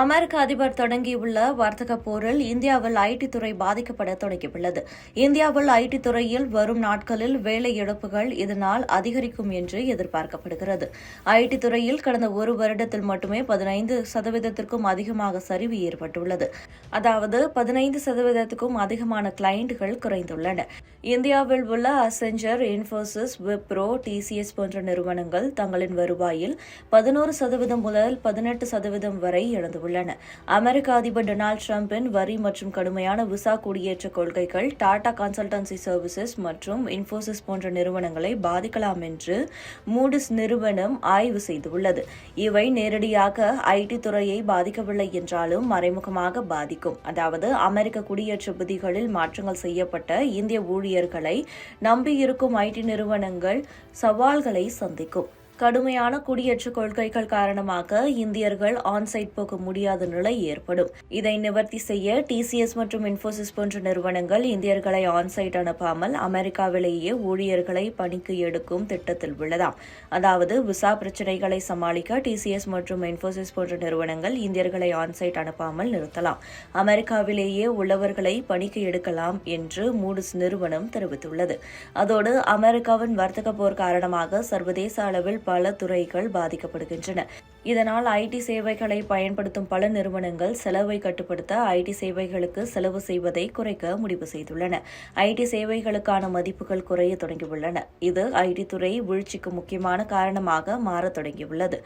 அமெரிக்க அதிபர் தொடங்கியுள்ள வர்த்தக போரில் இந்தியாவில் ஐடி துறை பாதிக்கப்பட தொடங்கியுள்ளது. இந்தியாவில் ஐடி துறையில் வரும் நாட்களில் வேலை இழப்புகள் இதனால் அதிகரிக்கும் என்று எதிர்பார்க்கப்படுகிறது. ஐடி துறையில் கடந்த ஒரு வருடத்தில் மட்டுமே பதினைந்து சதவீதத்திற்கும் அதிகமாக சரிவு ஏற்பட்டுள்ளது. அதாவது பதினைந்து சதவீதத்துக்கும் அதிகமான கிளையண்டுகள் குறைந்துள்ளன. இந்தியாவில் உள்ள அசெஞ்சர் இன்ஃபோசிஸ் விப்ரோ டிசிஎஸ் போன்ற நிறுவனங்கள் தங்களின் வருவாயில் பதினோரு சதவீதம் முதல் பதினெட்டு சதவீதம் வரை உள்ளன. அமெரிக்க அதிபர் டொனால்டு டிரம்பின் வரி மற்றும் கடுமையான விசா குடியேற்ற கொள்கைகள் டாடா கன்சல்டன்சி சர்வீசஸ் மற்றும் இன்ஃபோசிஸ் போன்ற நிறுவனங்களை பாதிக்கலாம் என்று மூடிஸ் நிறுவனம் ஆய்வு செய்துள்ளது. இவை நேரடியாக ஐடி துறையை பாதிக்கவில்லை என்றாலும் மறைமுகமாக பாதிக்கும். அதாவது அமெரிக்க குடியேற்ற விதிகளில் மாற்றங்கள் செய்யப்பட்ட இந்திய ஊழியர்களை நம்பியிருக்கும் ஐடி நிறுவனங்கள் சவால்களை சந்திக்கும். கடுமையான குடியேற்ற கொள்கைகள் காரணமாக இந்தியர்கள் ஆன்சைட் போக முடியாத நிலை ஏற்படும். இதை நிவர்த்தி செய்ய டிசிஎஸ் மற்றும் இன்ஃபோசிஸ் போன்ற நிறுவனங்கள் இந்தியர்களை ஆன்சைட் அனுப்பாமல் அமெரிக்காவிலேயே ஊழியர்களை பணிக்கு எடுக்கும் திட்டத்தில் உள்ளதாம். அதாவது விசா பிரச்சினைகளை சமாளிக்க டிசிஎஸ் மற்றும் இன்போசிஸ் போன்ற நிறுவனங்கள் இந்தியர்களை ஆன்சைட் அனுப்பாமல் நிறுத்தலாம். அமெரிக்காவிலேயே உள்ளவர்களை பணிக்கு எடுக்கலாம் என்று மூடிஸ் நிறுவனம் தெரிவித்துள்ளது. அதோடு அமெரிக்காவின் வர்த்தக போர் காரணமாக சர்வதேச அளவில் பல துறைகள் பாதிக்கப்படுகின்றன. இதனால் ஐடி சேவைகளை பயன்படுத்தும் பல நிறுவனங்கள் செலவை கட்டுப்படுத்த ஐடி சேவைகளுக்கு செலவு செய்வதை குறைக்க முடிவு செய்துள்ளன. ஐடி சேவைகளுக்கான மதிப்புகள் குறைய தொடங்கியுள்ளன. இது ஐடி துறை வீழ்ச்சிக்கு முக்கியமான காரணமாக மாறத் தொடங்கியுள்ளது.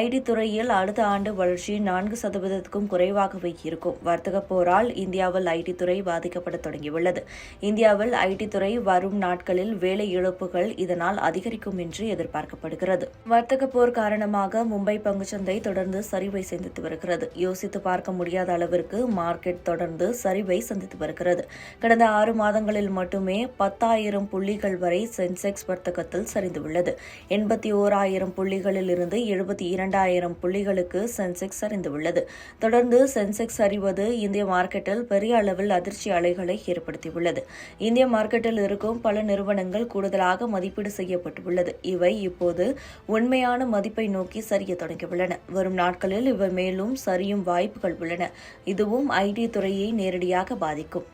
ஐடி துறையில் அடுத்த ஆண்டு வளர்ச்சி நான்கு சதவீதத்துக்கும் குறைவாகவே இருக்கும். வர்த்தக போரால் இந்தியாவில் ஐடி துறை பாதிக்கப்பட தொடங்கியுள்ளது. இந்தியாவில் ஐடி துறை வரும் நாட்களில் வேலை இழப்புகள் இதனால் அதிகரிக்கும் என்று எதிர்பார்க்கப்படுகிறது. வர்த்தக போர் காரணமாக மும்பை பங்கு பங்குச்சந்தை தொடர்ந்து சரிவை சந்தித்து வருகிறது. யோசித்து பார்க்க முடியாத அளவிற்கு மார்க்கெட் தொடர்ந்து சரிவை சந்தித்து வருகிறது. கடந்த ஆறு மாதங்களில் மட்டுமே பத்தாயிரம் புள்ளிகள் வரை சென்செக்ஸ் வர்த்தகத்தில் சரிந்துள்ளது எண்பத்தி ஓராயிரம் புள்ளிகளில் இருந்து எழுபத்தி இரண்டாயிரம் புள்ளிகளுக்கு சென்செக்ஸ் சரிந்துள்ளது தொடர்ந்து சென்செக்ஸ் சரிவது இந்திய மார்க்கெட்டில் பெரிய அளவில் அதிர்ச்சி அலைகளை ஏற்படுத்தியுள்ளது. இந்திய மார்க்கெட்டில் இருக்கும் பல நிறுவனங்கள் கூடுதலாக மதிப்பீடு செய்யப்பட்டுள்ளது. இவை இப்போது உண்மையான மதிப்பை நோக்கி சரிய உள்ளன. வரும் நாட்களில் இவை மேலும் சரியும் வாய்ப்புகள் உள்ளன. இதுவும் ஐடி துறையை நேரடியாக பாதிக்கும்.